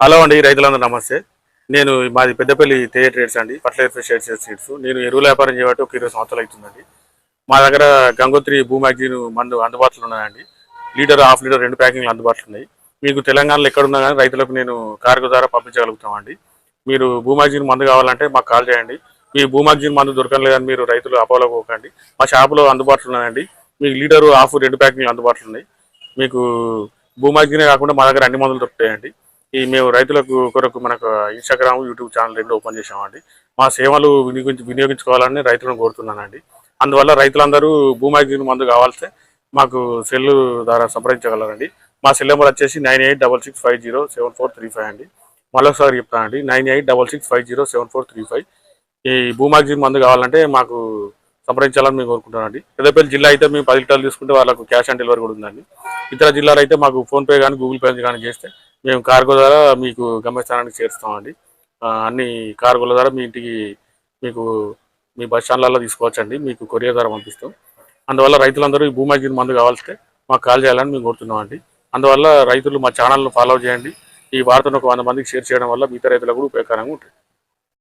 Hello అండి రైతులందరూ నమస్తే. నేను మాది పెద్దపల్లి తేజ ట్రేడ్స్ అండి ఫర్టిలైజర్ షేడ్స్ సీడ్స్. నేను ఎరువుల వ్యాపారం చేయబట్టి ఒక ఇరవై సంవత్సరాలు అవుతుందండి. మా దగ్గర గంగోత్రి భూమాగ్జిన్ మందు అందుబాటులో ఉన్నాయండి. లీటర్ హాఫ్ లీటర్ రెండు ప్యాకింగ్లు అందుబాటులో ఉన్నాయి. మీకు తెలంగాణలో ఎక్కడున్నా కానీ రైతులకు నేను కార్గో ద్వారా పంపించగలుగుతామండి. మీరు భూమాగ్జిన్ మందు కావాలంటే మాకు కాల్ చేయండి. మీ భూమాగ్జిన్ మందు దొరకలేదని మీరు రైతులు అపోలో పోకండి. మా షాపులో అందుబాటులో ఉన్నాయండి. మీకు లీటరు హాఫ్ రెండు ప్యాకింగ్లు అందుబాటులో ఉన్నాయి. మీకు భూమాగ్జినే కాకుండా మా దగ్గర అన్ని మందులు దొరుకుతాయండి. ఈ మేము రైతులకు కొరకు మనకు ఇన్స్టాగ్రామ్ యూట్యూబ్ ఛానల్ రెండు ఓపెన్ చేసామండి మా సేవలు వినియోగించి వినియోగించుకోవాలని రైతులను కోరుతున్నానండి. అందువల్ల రైతులందరూ భూమాగ్జిన్ మందు కావాల్సే మాకు సెల్ ద్వారా సంప్రదించగలరండి. మా సెల్ నెంబర్ వచ్చేసి nine eight double six five zero seven four three five అండి. మళ్ళొకసారి చెప్తానండి nine eight double six five zero seven four three five. ఈ భూమాగ్జిన్ మందు కావాలంటే మాకు సంప్రదించాలని మేము కోరుకుంటున్నామండి పెద్దపల్లి జిల్లా అయితే మేము పది లీటర్లు తీసుకుంటే వాళ్ళకు క్యాష్ ఆన్ డెలివరీ కూడా ఉందండి. ఇతర జిల్లాలో అయితే మాకు ఫోన్పే కానీ గూగుల్ పే కానీ చేస్తే మేము కార్గో ద్వారా మీకు గమ్యస్థానానికి చేరుస్తామండి. అన్ని కార్గోల ద్వారా మీ ఇంటికి మీకు మీ బస్ స్టాండ్లలో తీసుకోవచ్చండి. మీకు కొరియర్ ద్వారా పంపిస్తాం. అందువల్ల రైతులందరూ ఈ భూమాగిన మందు కావాల్స్తే మాకు కాల్ చేయాలని మేము కోరుతున్నామండి. అందువల్ల రైతులు మా ఛానల్ను ఫాలో చేయండి. ఈ వార్తను ఒక వంద మందికి షేర్ చేయడం వల్ల మిగతా రైతులకు కూడా ఉపయోగకరంగా ఉంటుంది.